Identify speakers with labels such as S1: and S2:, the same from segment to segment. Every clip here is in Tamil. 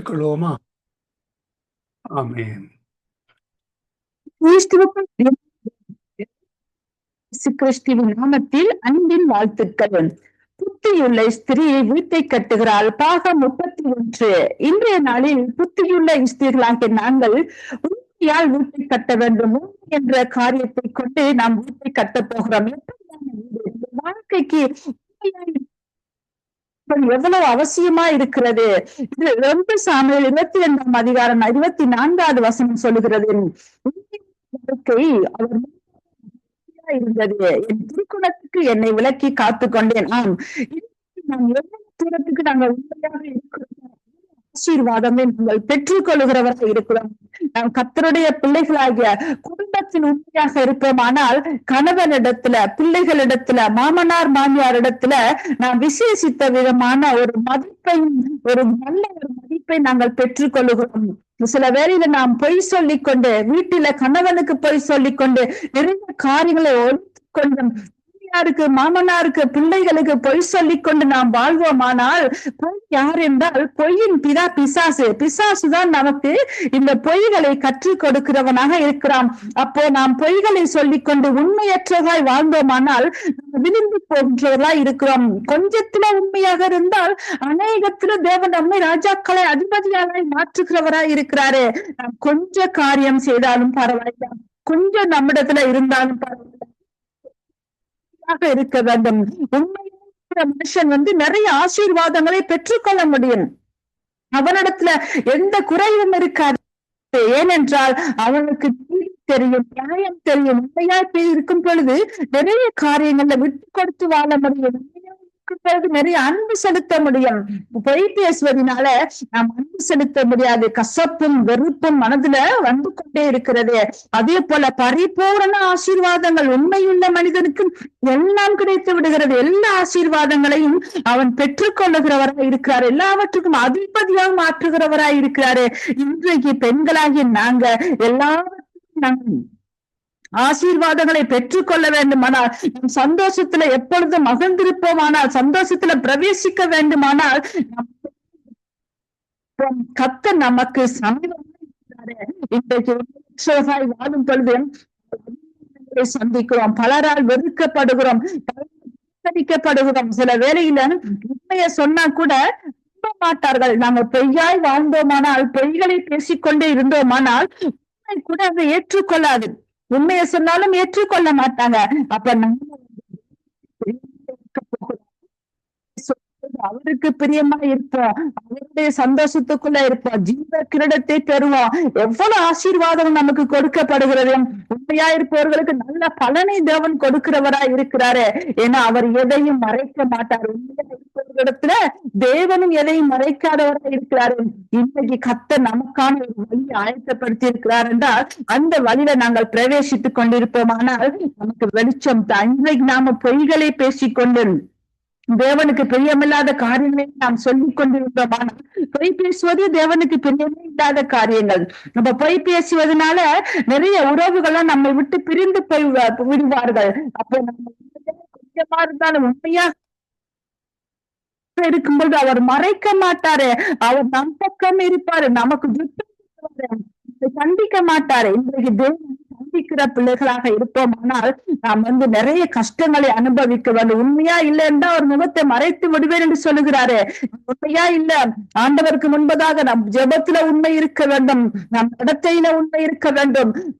S1: ஜெபித்துக் கொள்வோமா
S2: கிறிஸ்துவின் நாமத்தில் அன்பின் வாழ்த்துக்கள். புத்தியுள்ள ஸ்திரீ வீட்டை கட்டுகிறாள். பாகம் முப்பத்தி ஒன்று இன்றைய நாளில் புத்தியுள்ள ஸ்திரீகளாகிய நாங்கள் உண்மையால் வீட்டை கட்ட வேண்டும். என்ற காரியத்தை கொண்டு நாம் வீட்டை கட்ட போகிறோம். வாழ்க்கைக்கு எவ்வளவு அவசியமா இருக்கிறது? இது ரொம்ப சாமியில் இருபத்தி ரெண்டாம் அதிகாரம் இருபத்தி நான்காவது வசனம் சொல்லுகிறது. வாழ்க்கை அவர் இருந்தது. என் திருக்குணத்துக்கு என்னை விலக்கி காத்து கொண்டேன் ஆம் நாம் எவ்வளவு தூரத்துக்கு நாங்கள் உண்மையாக இருக்கிறோம் ஆசீர்வாதமே நாங்கள் பெற்றுக் கொள்கிறவராக இருக்கிறோம். நாம் கத்தருடைய பிள்ளைகளாகிய குடும்ப குடும்பத்தின் உண்மையாக இருப்போம் ஆனால் கணவனிடத்துல பிள்ளைகளிடத்துல மாமனார் மாமியார் இடத்துல நாம் விசேஷித்த விதமான ஒரு மதிப்பையும் ஒரு நல்ல ஒரு மதிப்பை நாங்கள் பெற்றுக் கொள்ளுகிறோம் சில வேளையில நாம் பொய் சொல்லிக் கொண்டு வீட்டில கணவனுக்கு பொய் சொல்லிக் கொண்டு நிறைய காரியங்களை ஒழித்து மாமியாருக்கு மாமனாருக்கு பிள்ளைகளுக்கு பொய் சொல்லிக் கொண்டு நாம் வாழ்வோமானால் பொய் யார் என்றால் பொய்யின் பிதா பிசாசு. பிசாசு தான் நமக்கு இந்த பொய்களை கற்றுக் கொடுக்கிறவனாக இருக்கிறான். அப்போ நாம் பொய்களை சொல்லிக் கொண்டு உண்மையற்றதாய் வாழ்ந்தோமானால் நாம் விளிம்பு போன்றவர்களாய் இருக்கிறோம். கொஞ்சத்துல உண்மையாக இருந்தால் அநேகத்துல தேவன் நம்மை ராஜாக்களை அதிபதியாளாய் மாற்றுகிறவராய் இருக்கிறாரு. நாம் கொஞ்ச காரியம் செய்தாலும் பரவாயில்ல. கொஞ்சம் நம்மிடத்துல இருந்தாலும் பரவாயில்ல. இருக்க வேண்டும். உண்மையான மனுஷன் வந்து நிறைய ஆசீர்வாதங்களை பெற்றுக்கொள்ள முடியும். அவனிடத்துல எந்த குறைவும் இருக்காது. ஏனென்றால் அவனுக்கு தெரியும் நியாயம் தெரியும். உண்மையா இருக்கும் பொழுது நிறைய காரியங்களை விட்டு கொடுத்து வாழ முடியும். பிறகு நிறைய அன்பு செலுத்த முடியும். பொய் பேசுவதனால நாம் அன்பு செலுத்த முடியாது. கசப்பும் வெறுப்பும் மனதுல வந்து கொண்டே இருக்கிறது. அதே போல பரிபூரண ஆசீர்வாதங்கள் உண்மையுள்ள மனிதனுக்கு எல்லாம் கிடைத்து விடுகிறது. எல்லா ஆசீர்வாதங்களையும் அவன் பெற்றுக்கொள்ளுகிறவராய் இருக்கிறார். எல்லாவற்றுக்கும் அதிபதியாக மாற்றுகிறவராய் இருக்கிறாரு. இன்றைக்கு பெண்களாகிய நாங்க எல்லாவற்றுக்கும் நாங்கள் ஆசீர்வாதங்களை பெற்றுக்கொள்ள வேண்டுமானால் நம் சந்தோஷத்துல எப்பொழுதும் மகிழ்ந்திருப்போமானால் சந்தோஷத்துல பிரவேசிக்க வேண்டுமானால் கத்த நமக்கு சமீபமாக இன்றைக்கு வாழும் பொழுது சந்திக்கிறோம். பலரால் வெறுக்கப்படுகிறோம். பலரிக்கப்படுகிறோம் சில வேளையில உண்மைய சொன்னா கூட நம்ப மாட்டார்கள். நாம பொய்யாய் வாழ்ந்தோமானால் பொய்களை பேசிக்கொண்டே இருந்தோமானால் உண்மை கூட அதை ஏற்றுக்கொள்ளாது. உண்மையை சொன்னாலும் ஏற்றுக்கொள்ள மாட்டாங்க. அப்ப நம்ம அவருக்கு பிரியமா இருப்போம். அவருடைய சந்தோஷத்துக்குள்ள இருப்போம். ஜீவ கிரீடத்தை பெறுவோம். எவ்வளவு ஆசீர்வாதம் நமக்கு கொடுக்கப்படுகிறது. உண்மையா இருப்பவர்களுக்கு நல்ல பலனை தேவன் கொடுக்கிறவரா இருக்கிறாரு. ஏன்னா அவர் எதையும் மறைக்க மாட்டார். உண்மையா இடத்துல தேவனும் எதையும் மறைக்காதவரா இருக்கிறாரு. இன்னைக்கு கத்த நமக்கான ஒரு வழி ஆயத்தப்படுத்தி இருக்கிறார் என்றால் அந்த வழியில நாங்கள் பிரவேசித்துக் கொண்டிருப்போமானால் நமக்கு வெளிச்சம் அன்றைக்கு நாம பொய்களை பேசிக்கொண்டு தேவனுக்கு பிரியமில்லாத காரியங்களை நாம் சொல்லிக் கொண்டிருந்தோமானால் பொய் பேசுவது தேவனுக்கு பிரியமே இல்லாத காரியங்கள். நம்ம பொய் பேசுவதனால நிறைய உறவுகள்லாம் நம்மை விட்டு பிரிந்து போய் விடுவார்கள். அப்போ நம்ம கொஞ்சமா இருந்தாலும் உண்மையா இருக்கும்போது அவர் மறைக்க மாட்டாரு. அவர் நம் பக்கம் இருப்பாரு. நமக்கு சந்திக்க மாட்டாரு. இன்றைக்கு தேவன் சந்திக்கிற பிள்ளைகளாக இருப்போமானால் நாம் வந்து நிறைய கஷ்டங்களை அனுபவிக்க வேண்டும் உண்மையா இல்லை என்றால் ஒரு முகத்தை மறைத்து விடுவேன் என்று சொல்லுகிறாரு. உண்மையா இல்ல? ஆண்டவருக்கு முன்பதாக நம் ஜெபத்துல உண்மை இருக்க வேண்டும். நம் இடத்தையில உண்மை இருக்க வேண்டும்.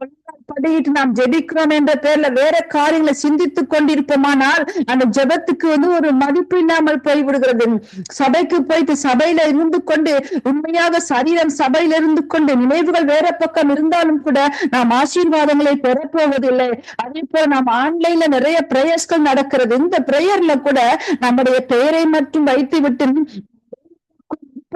S2: படியிட்டு நாம் ஜெபிக்கிறோம் என்ற பேர்ல வேற காரியங்களை சிந்தித்துக் கொண்டிருப்போமானால் அந்த ஜெபத்துக்கு வந்து ஒரு மதிப்பு இல்லாமல் போய்விடுகிறது. சபைக்கு போயிட்டு சபையில இருந்து கொண்டு உண்மையாக சரீரம் சபையில இருந்து கொண்டு நினைவுகள் வேற பக்கம் இருந்தாலும் கூட நாம் ஆசீர்வாதங்களை பெறப்போவதில்லை. அதே போல நாம் ஆன்லைன்ல நிறைய பிரேயர்ஸ்கள் நடக்கிறது. இந்த பிரேயர்ல கூட நம்முடைய பெயரை மட்டும் வைத்து விட்டு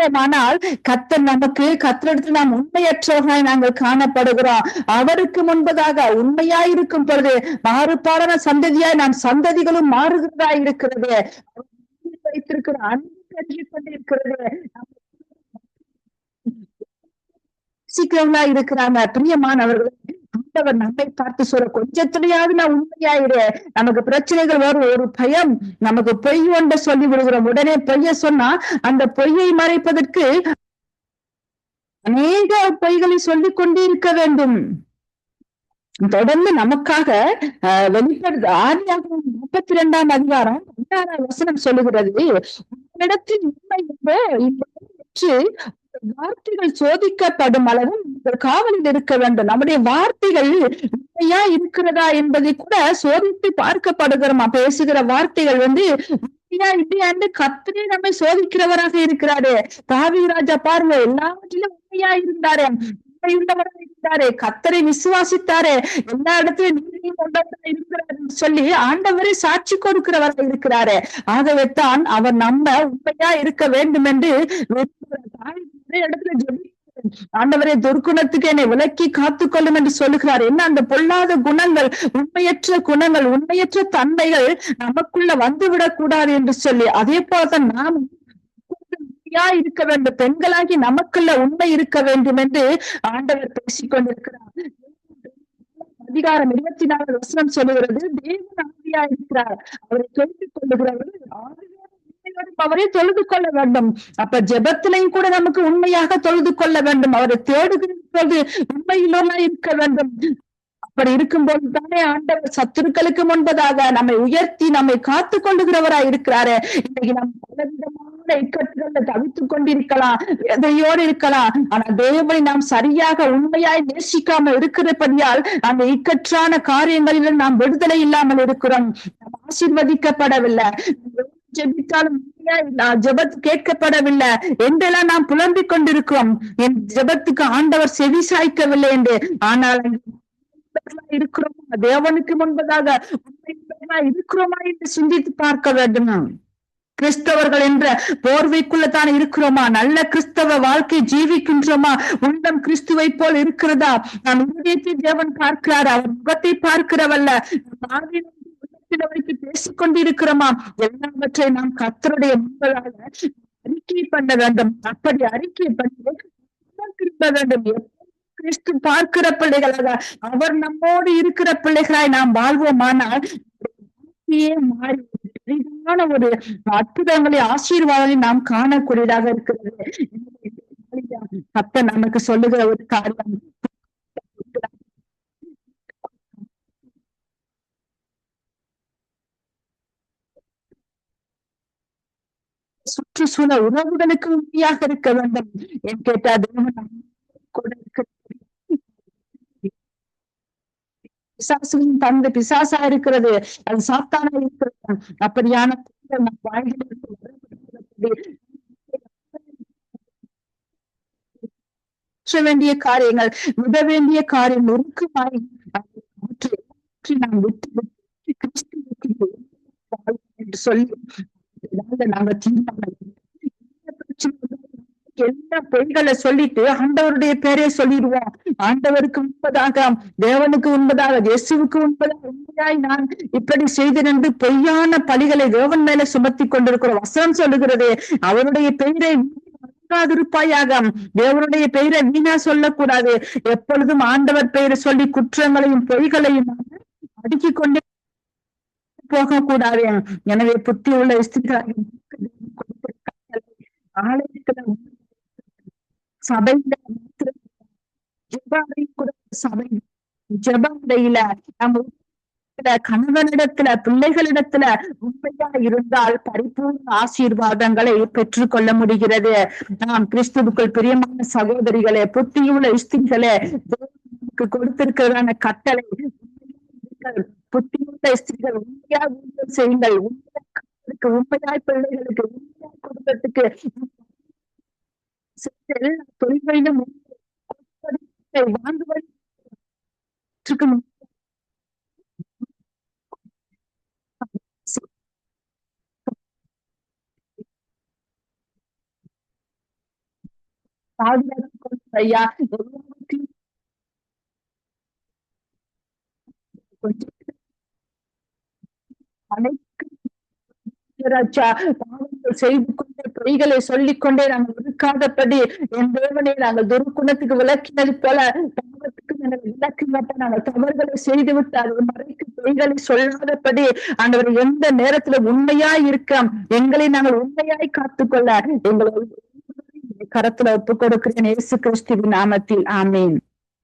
S2: ஆனால் கத்தர் நமக்கு கத்தரிடத்தில் நாம் உண்மையற்றவர்களாய் நாங்கள் காணப்படுகிறோம். அவருக்கு முன்பதாக உண்மையாய் இருக்கும் பொழுது மாறுபாடான சந்ததியாய் நாம் சந்ததிகளும் மாறுகிறதா இருக்கிறது. வைத்திருக்கிற அன்பு பெற்றுக் கொண்டிருக்கிறது. சீக்கிரங்களா இருக்கிறாங்க. பிரியமானவர்கள் ஆண்டவர் நம்மை பார்த்து சொல்ற கொஞ்சத்திலேயாவது நான் உண்மையாயிரு. நமக்கு பிரச்சனைகள் வரும். ஒரு பயம். நமக்கு பொய் ஒன்ற சொல்லி விடுகிறோம். உடனே பொய்ய சொன்னா அந்த பொய்யை மறைப்பதற்கு அநேக பொய்களை சொல்லிக் கொண்டே இருக்க வேண்டும். தொடர்ந்து நமக்காக அஹ், வெளிப்படுது ஆதியாக முப்பத்தி இரண்டாம் அதிகாரம் பதினாறாம் வசனம் சொல்லுகிறது உங்களிடத்தில் உண்மை என்று வார்த்தைகள் சோதிக்கப்படும் அளவு காவலில் இருக்க வேண்டும். நம்முடைய வார்த்தைகள் உண்மையா இருக்கிறதா என்பதை கூட சோதித்து பார்க்கப்படுகிறோமா? பேசுகிற வார்த்தைகள் வந்து உண்மையா இல்லையா என்று கத்தரே நம்மை சோதிக்கிறவராக இருக்கிறாரு. தாவி ராஜா பார்வை எல்லாவற்றிலும் உண்மையா இருந்தாரு. உண்மையுள்ளவராக இருந்தாரு. கத்தரை விசுவாசித்தாரு. எல்லா இடத்துலயும் நீதி இருக்கிறாருன்னு சொல்லி ஆண்டவரே சாட்சி கொடுக்கிறவராக இருக்கிறாரு. ஆகவே தான் அவர் நம்ம உண்மையா இருக்க வேண்டும் என்று விரும்புகிறார். தாவீது இடத்துல ஜெபிக்கிறார். ஆண்டவரே துர்க்குணத்துக்கு என்னை விலக்கி காத்துக்கொள்ளும் என்று சொல்லுகிறார் என்ன அந்த பொல்லாத குணங்கள் உண்மையற்ற குணங்கள் உண்மையற்ற தன்மைகள் நமக்குள்ள வந்துவிடக் கூடாது என்று சொல்லி அதே போலதான் நாம் உண்மையா இருக்க வேண்டும் பெண்களாகி நமக்குள்ள உண்மை இருக்க வேண்டும் என்று ஆண்டவர் பேசிக்கொண்டிருக்கிறார் அதிகாரம் இருபத்தி நாலு வசனம் சொல்லுகிறது தேவன் ஆவியா இருக்கிறார் அவரை கேட்டுக் கொள்ளுகிறவர்கள் அவரை தொழுது கொள்ள வேண்டும். அப்ப ஜெபத்திலையும் கூட நமக்கு உண்மையாக தொழுது கொள்ள வேண்டும். அவரை தேடுகிறது போது உண்மையிலோனா இருக்க வேண்டும். அப்படி இருக்கும்போது தானே ஆண்டவர் சத்துருக்களுக்கு முன்பதாக நம்மை உயர்த்தி நம்மை காத்து கொள்ளுகிறவரா இருக்கிறாரு. இன்னைக்கு நாம் பலவிதமான இக்கட்டுகள்ல தவித்துக் கொண்டிருக்கலாம் எதையோடு இருக்கலாம். ஆனா தேவனை நாம் சரியாக உண்மையாய் நேசிக்காமல் இருக்கிறபடியால் அந்த இக்கற்றான காரியங்களிலும் நாம் விடுதலை இல்லாமல் இருக்கிறோம். நாம் ஆசீர்வதிக்கப்படவில்லை. ஜெபித்தாலும் ஜபத் கேட்கப்படவில்லை? என்றெல்லாம் நாம் புலம்பிக் கொண்டிருக்கிறோம். என் ஜபத்துக்கு ஆண்டவர் செவி சாய்க்கவில்லை என்று. ஆனால் இருக்கிறோமா? தேவனுக்கு முன்பதாக இருக்கிறோமா என்று சிந்தித்து பார்க்க வேண்டும் கிறிஸ்தவர்கள் என்ற போர்வைக்குள்ள தான் இருக்கிறோமா? நல்ல கிறிஸ்தவ வாழ்க்கை ஜீவிக்கின்றோமா? உள்ளம் கிறிஸ்துவை போல் இருக்கிறதா? நம் உதயத்தை தேவன் பார்க்கிறார். அவர் முகத்தை பார்க்கிறவல்ல. நம் வைத்து பேசிக் கொண்டிருக்கிறோமாம் எல்லாவற்றை நாம் கத்தருடைய முன்பதாக அறிக்கை பண்ண வேண்டும். அப்படி அறிக்கை பண்ணி திரும்ப வேண்டும். கிறிஸ்து பார்க்கிற பிள்ளைகளாக அவர் நம்மோடு இருக்கிற பிள்ளைகளாய் நாம் வாழ்வோமானால் மாறி பெரிதான ஒரு அற்புதங்களை ஆசீர்வாதங்களை நாம் காணக்கூடியதாக இருக்கிறது. அப்ப நமக்கு சொல்லுகிற ஒரு காரியம் சுற்றுச்சூழல் உறவுகளுக்கு உண்மையாக இருக்க வேண்டும். என் கேட்டா தேவன் பிசாசுவின் கூட தந்தை பிசாசா இருக்கிறது. அது சாத்தானா இருக்கிறது. அப்படியான வேண்டிய காரியங்கள் விட வேண்டிய காரியம் நொறுக்குமாய் அதை நாம் விட்டு விட்டு கிறிஸ்துவுக்கு என்று சொல்லி இதனால நாங்க தீர்மானம் எல்லா பொய்களை சொல்லிட்டு ஆண்டவருடைய பேரே சொல்லிடுவோம். ஆண்டவருக்கு முன்பதாக தேவனுக்கு உண்பதாக இயேசுவுக்கு உண்பதாக உண்மையாய் நான் இப்படி செய்தேன் என்று பொய்யான பழிகளை தேவன் மேல சுமத்தி கொண்டிருக்கிறோம். வசனம் சொல்லுகிறது அவருடைய பெயரை இருப்பாயாக தேவனுடைய பெயரை வீணா சொல்லக்கூடாது. எப்பொழுதும் ஆண்டவர் பெயரை சொல்லி குற்றங்களையும் பொய்களையும் நாம அடுக்கிக் கொண்டே போகக்கூடாது. எனவே புத்தி உள்ள ஸ்திரீகளாகிய ஆலயத்துல சபையில மாத்திரம் கூட சபை ஜெபாலையில நம்ம கணவனிடத்துல பிள்ளைகளிடத்துல உண்மையா இருந்தால் பரிபூர்ண ஆசீர்வாதங்களை பெற்றுக்கொள்ள முடிகிறது. நாம் கிறிஸ்துவுக்குள் பிரியமான சகோதரிகளே புத்தியுள்ள இஸ்திகளே நமக்கு கொடுத்திருக்கிறதான கட்டளை புத்தியுள்ள ஸ்திரிகள் உண்மையா ஊழியம் செய்யுங்கள். உண்மையா உண்மையாய் பிள்ளைகளுக்கு உண்மையாய் குடும்பத்துக்கு செய்த தொழில்களிலும் கொடுப்பதை ஐயா எல்லாவற்றையும் அனைத்து செய்து கொண்டே பொய்களை சொல்லிக்கொண்டே நாங்கள் விளக்காதபடி என் தேவனை நாங்கள் துர்க்குணத்துக்கு விளக்கினது போல பாவத்துக்கு நாங்கள் மாட்டோம் நாங்கள் தவறுகளை செய்து விட்டு அது மறைக்கு பொய்களை சொல்லாதபடி ஆண்டவர் எந்த நேரத்துல உண்மையாய் இருக்க எங்களை நாங்கள் உண்மையாய் காத்துக்கொள்ள எங்களை கரத்துல ஒப்பு கொடுக்கிறேன் இயேசு கிறிஸ்துவின் நாமத்தில். ஆமீன்.